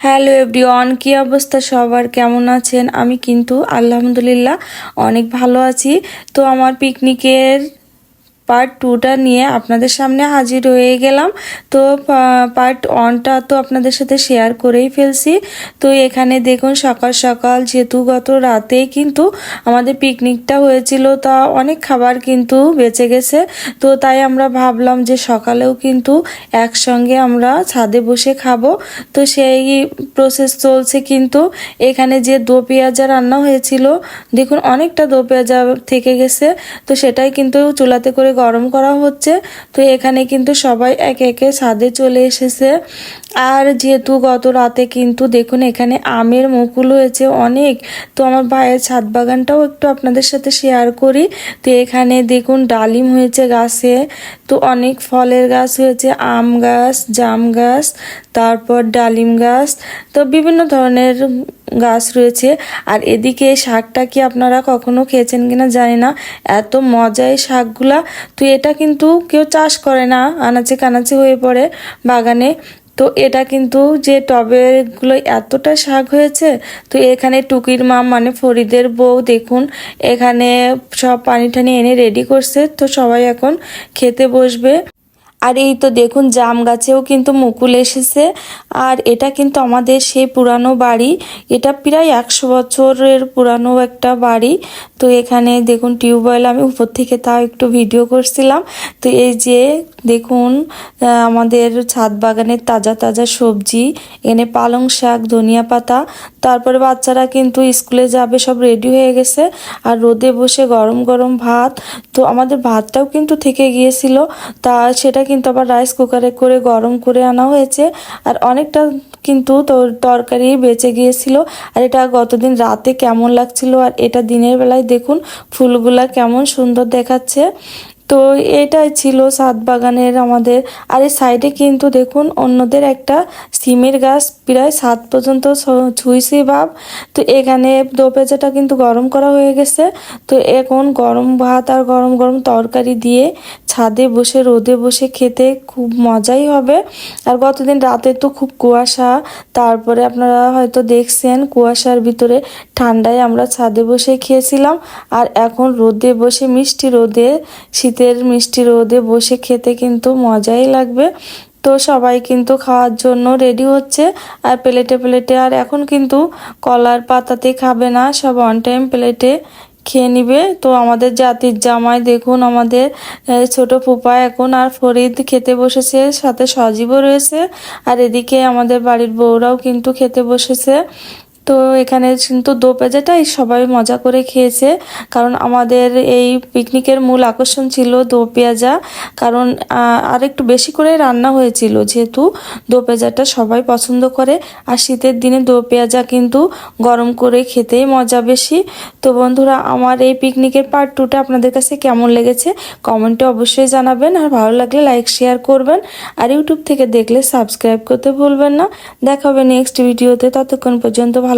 Hello everyone, কি অবস্থা সবার? কেমন আছেন? আমি কিন্তু আলহামদুলিল্লাহ অনেক ভালো আছি। তো আমার পিকনিকের পার্ট টুটা নিয়ে আপনাদের সামনে হাজির হয়ে গেলাম। তো পার্ট ওয়ানটা তো আপনাদের সাথে শেয়ার করেই ফেলছি। তো এখানে দেখুন, সকাল সকাল যেহেতু গত রাতেই কিন্তু আমাদের পিকনিকটা হয়েছিল, তা অনেক খাবার কিন্তু বেঁচে গেছে। তো তাই আমরা ভাবলাম যে সকালেও কিন্তু একসঙ্গে আমরা ছাদে বসে খাব। তো সেই প্রসেস চলছে কিন্তু। এখানে যে দো পেঁয়াজা রান্না হয়েছিল, দেখুন অনেকটা দো পেঁয়াজা থেকে গেছে। তো সেটাই কিন্তু চুলাতে করে গরম করা হচ্ছে। তো এখানে কিন্তু সবাই একে একে ছাদে চলে এসেছে। আর যেহেতু গত রাতে কিন্তু দেখুন এখানে আমের মুকুল হয়েছে অনেক। তো আমার ভাইয়ের ছাদ বাগানটাও একটু আপনাদের সাথে শেয়ার করি। তো এখানে দেখুন ডালিম হয়েছে গাছে। তো অনেক ফলের গাছ হয়েছে, আম গাছ, জাম গাছ, তারপর ডালিম গাছ, তো বিভিন্ন ধরনের গাছ রয়েছে। আর এদিকে শাকটা কি আপনারা কখনো খেয়েছেন কিনা জানি না, এত মজাই শাকগুলা, তো এটা কিন্তু কেউ চাষ করে না, আনাচে কানাচে হয়ে পড়ে বাগানে। তো এটা কিন্তু যে টবেগুলো এতটা শাক হয়েছে, তো এখানে টুকির মা মানে ফরিদের বউ দেখুন, এখানে সব পানি টানি এনে রেডি করছে, তো সবাই এখন খেতে বসবে। আর এই তো দেখুন, জাম গাছেও কিন্তু মুকুল এসেছে। আর এটা কিন্তু আমাদের সেই পুরানো বাড়ি। এটা প্রায় একশো বছরের পুরানো একটা বাড়ি। তো এখানে দেখুন, টিউবওয়েল, আমি উপর থেকে তাও একটু ভিডিও করছিলাম। তো এই যে দেখুন আমাদের ছাদ বাগানের তাজা তাজা সবজি, এনে পালং শাক, ধনিয়া পাতা। তারপরে বাচ্চারা কিন্তু স্কুলে যাবে, সব রেডি হয়ে গেছে। আর রোদে বসে গরম গরম ভাত। তো আমাদের ভাতটাও কিন্তু থেকে গিয়েছিল। তা সেটা কিন্তু আবার রাইস কুকারে করে, গরম করে আনা হয়েছে। আর অনেকটা কিন্তু তরকারি বেঁচে গিয়েছিল। আর এটা গতদিন রাতে কেমন লাগছিল? আর এটা দিনের বেলায় দেখুন, ফুলগুলা কেমন সুন্দর দেখাচ্ছে। তো এটাই ছিল সাত বাগানের আমাদের। আর এই সাইডে কিন্তু দেখুন অন্যদের একটা সিমের গাছ প্রায় সাত পর্যন্ত ছুঁইছি ভাব তো এখানে দোপেজাটা কিন্তু গরম করা হয়ে গেছে। তো এখন গরম ভাত আর গরম গরম তরকারি দিয়ে ছাদে বসে, রোদে বসে খেতে খুব মজাই হবে। আর গতদিন রাতে তো খুব কুয়াশা। তারপরে আপনারা হয়তো দেখছেন কুয়াশার ভিতরে ঠান্ডায় আমরা ছাদে বসে খেয়েছিলাম। আর এখন রোদে বসে মিষ্টি রোদে শীতের মিষ্টি রোদে বসে খেতে কিন্তু মজাই লাগবে। তো সবাই কিন্তু খাওয়ার জন্য রেডি হচ্ছে। আর প্লেটে প্লেটে আর এখন কিন্তু কলার পাতাতে খাবে না, সব অন টাইম প্লেটে খেয়ে নিবে। তো আমাদের জাতির জামাই দেখুন, আমাদের ছোট ফুপা এখন আর ফরিদ খেতে বসেছে, সাথে সজীবও রয়েছে। আর এদিকে আমাদের বাড়ির বউরাও কিন্তু খেতে বসেছে। তো এখানে কিন্তু দো পেঁয়াজাটাই সবাই মজা করে খেয়েছে। কারণ আমাদের এই পিকনিকের মূল আকর্ষণ ছিল দো পেঁয়াজা কারণ আর একটু বেশি করে রান্না হয়েছিল যেহেতু দো পেঁয়াজাটা সবাই পছন্দ করে। আর শীতের দিনে দো পেঁয়াজা কিন্তু গরম করে খেতেই মজা বেশি। তো বন্ধুরা, আমার এই পিকনিকের পার্ট টুটা আপনাদের কাছে কেমন লেগেছে কমেন্টে অবশ্যই জানাবেন। আর ভালো লাগলে লাইক শেয়ার করবেন। আর ইউটিউব থেকে দেখলে সাবস্ক্রাইব করতে ভুলবেন না। দেখা হবে নেক্সট ভিডিওতে ততক্ষণ পর্যন্ত ভালো